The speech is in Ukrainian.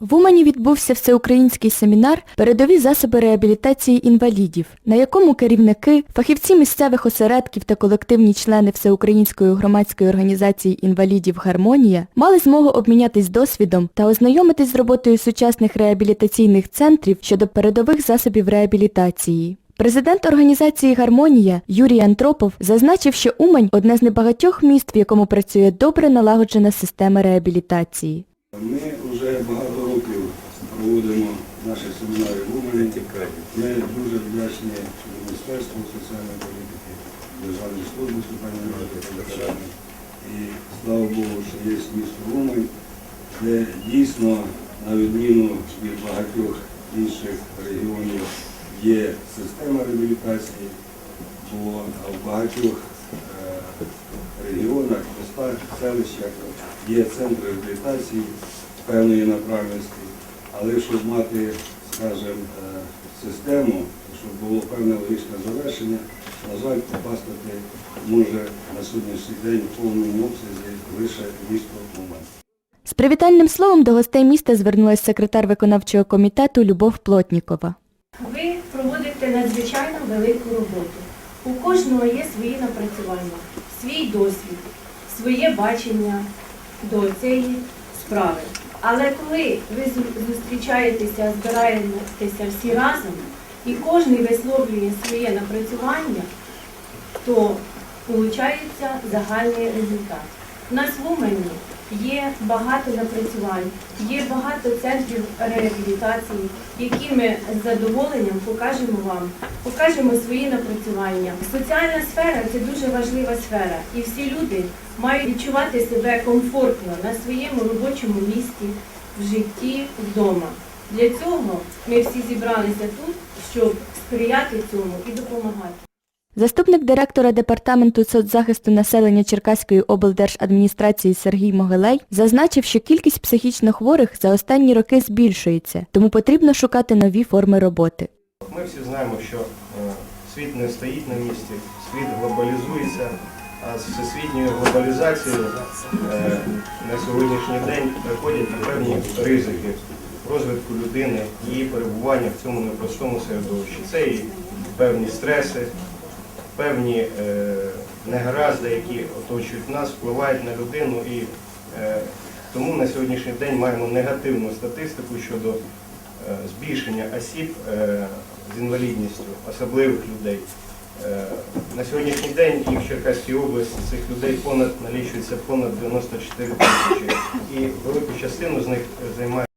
В Умані відбувся всеукраїнський семінар «Передові засоби реабілітації інвалідів», на якому керівники, фахівці місцевих осередків та колективні члени Всеукраїнської громадської організації інвалідів «Гармонія» мали змогу обмінятись досвідом та ознайомитись з роботою сучасних реабілітаційних центрів щодо передових засобів реабілітації. Президент організації «Гармонія» Юрій Антропов зазначив, що Умань – одне з небагатьох міст, в якому працює добре налагоджена система реабілітації. Ми вже багато років проводимо наші семінари в Умані. Ми дуже вдячні Міністерству соціальної політики, Державній службі політики. І слава Богу, що є місто Умань, де дійсно, на відміну від багатьох інших регіонів, є система реабілітації, бо в багатьох е, регіонах, містах, селищах є центри реабілітації певної направленості, але щоб мати, скажімо, е, систему, щоб було певне логічне завершення, на жаль, попастити може на сьогоднішній день в повному обсязі лише місто Умань. З привітальним словом до гостей міста звернулась секретар виконавчого комітету Любов Плотнікова. Ви проводите надзвичайно велику роботу. У кожного є свої напрацювання, свій досвід, своє бачення до цієї справи. Але коли ви зустрічаєтеся, збираєтеся всі разом, і кожен висловлює своє напрацювання, то виходить загальний результат. У нас в Умані є багато напрацювань, є багато центрів реабілітації, які ми з задоволенням покажемо вам, покажемо свої напрацювання. Соціальна сфера це дуже важлива сфера, і всі люди мають відчувати себе комфортно на своєму робочому місці, в житті, вдома. Для цього ми всі зібралися тут, щоб сприяти цьому і допомагати. Заступник директора Департаменту соцзахисту населення Черкаської облдержадміністрації Сергій Могилей зазначив, що кількість психічно хворих за останні роки збільшується, тому потрібно шукати нові форми роботи. Ми всі знаємо, що е, світ не стоїть на місці, світ глобалізується, а з всесвітньою глобалізацією е, на сьогоднішній день приходять певні ризики розвитку людини, її перебування в цьому непростому середовищі. Це і певні стреси, певні е, негаразди, які оточують нас, впливають на людину і е, тому на сьогоднішній день маємо негативну статистику щодо е, збільшення осіб з інвалідністю, особливих людей. На сьогоднішній день і в Черкаській області цих людей понад налічується понад 94 тисячі, і велику частину з них займає